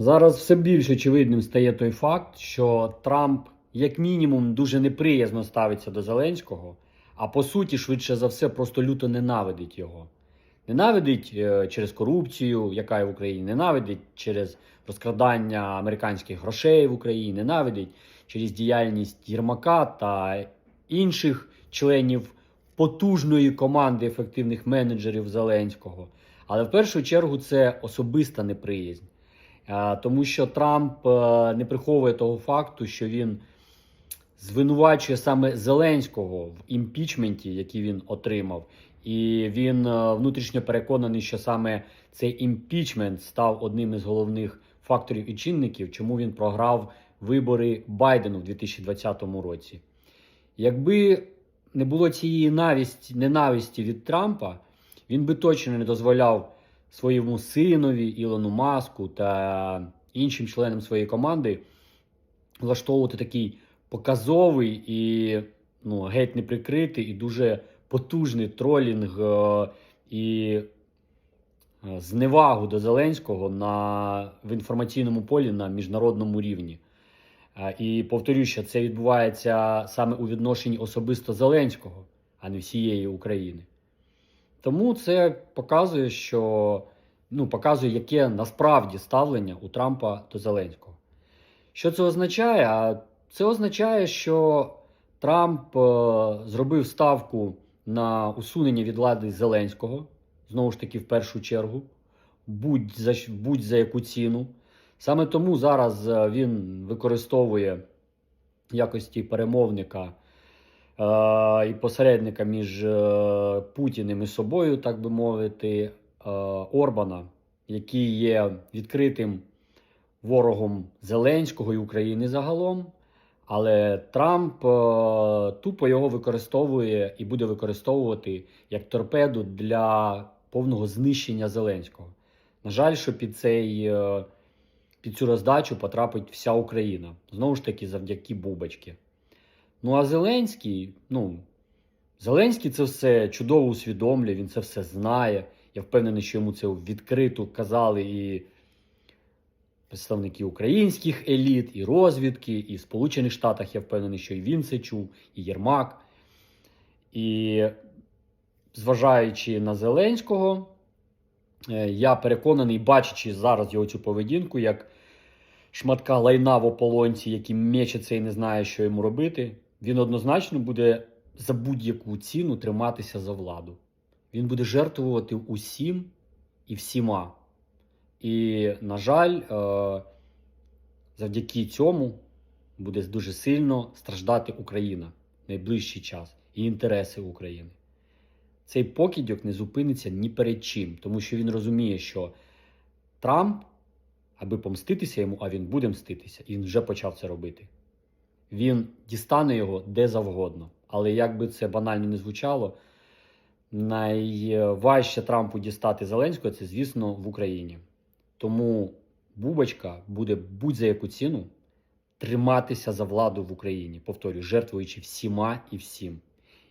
Зараз все більш очевидним стає той факт, що Трамп, як мінімум, дуже неприязно ставиться до Зеленського, а по суті, швидше за все, просто люто ненавидить його. Ненавидить е, через корупцію, яка є в Україні, ненавидить через розкрадання американських грошей в Україні, ненавидить через діяльність Єрмака та інших членів потужної команди ефективних менеджерів Зеленського. Але в першу чергу це особиста неприязнь. Е, Тому що Трамп е, не приховує того факту, що він звинувачує саме Зеленського в імпічменті, який він отримав. І він е, внутрішньо переконаний, що саме цей імпічмент став одним із головних факторів і чинників, чому він програв вибори Байдену в 2020 році. Якби не було цієї навісті, ненависті від Трампа, він би точно не дозволяв своєму синові Ілону Маску та іншим членам своєї команди влаштовувати такий показовий і ну, геть неприкритий і дуже потужний тролінг е, і е, зневагу до Зеленського на, в інформаційному полі на міжнародному рівні. Е, І повторюю, що це відбувається саме у відношенні особисто Зеленського, а не всієї України. Тому це показує, що ну, показує, яке насправді ставлення у Трампа до Зеленського. Що це означає? А це означає, що Трамп е, зробив ставку на усунення від влади Зеленського, знову ж таки, в першу чергу, будь за, будь за яку ціну. Саме тому зараз е, він використовує якості перемовника і посередника між е, Путіним і собою, так би мовити, е, Орбана, який є відкритим ворогом Зеленського і України загалом. Але Трамп е, тупо його використовує і буде використовувати як торпеду для повного знищення Зеленського. На жаль, що під цей. під цю роздачу потрапить вся Україна. Знову ж таки, завдяки Бубочки. Ну а Зеленський, ну, Зеленський це все чудово усвідомлює, він це все знає. Я впевнений, що йому це відкрито казали і представники українських еліт, і розвідки, і в Сполучених Штатах я впевнений, що і він це чув, і Єрмак. І зважаючи на Зеленського, Е, Я переконаний, бачачи зараз його цю поведінку, як шматка лайна в ополонці, який мечеться і не знає, що йому робити, він однозначно буде за будь-яку ціну триматися за владу. Він буде жертвувати усім і всіма. І, на жаль, е, завдяки цьому буде дуже сильно страждати Україна в найближчий час і інтереси України цей покидьок не зупиниться ні перед чим, тому що він розуміє, що Трамп, аби помститися йому, а він буде мститися, і він вже почав це робити. Він дістане його де завгодно. Але як би це банально не звучало, найважче Трампу дістати Зеленського це, звісно, в Україні. Тому Бубочка буде будь-за яку ціну триматися за владу в Україні, повторюю, жертвуючи всіма і всім.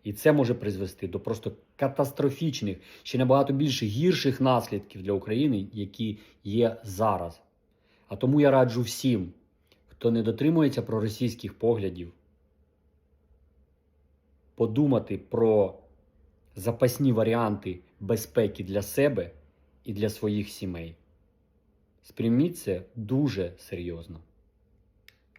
І це може призвести до просто катастрофічних, ще набагато більше гірших наслідків для України, які є зараз. А тому я раджу всім, хто не дотримується проросійських поглядів, подумати про запасні варіанти безпеки для себе і для своїх сімей. Сприйміть це дуже серйозно.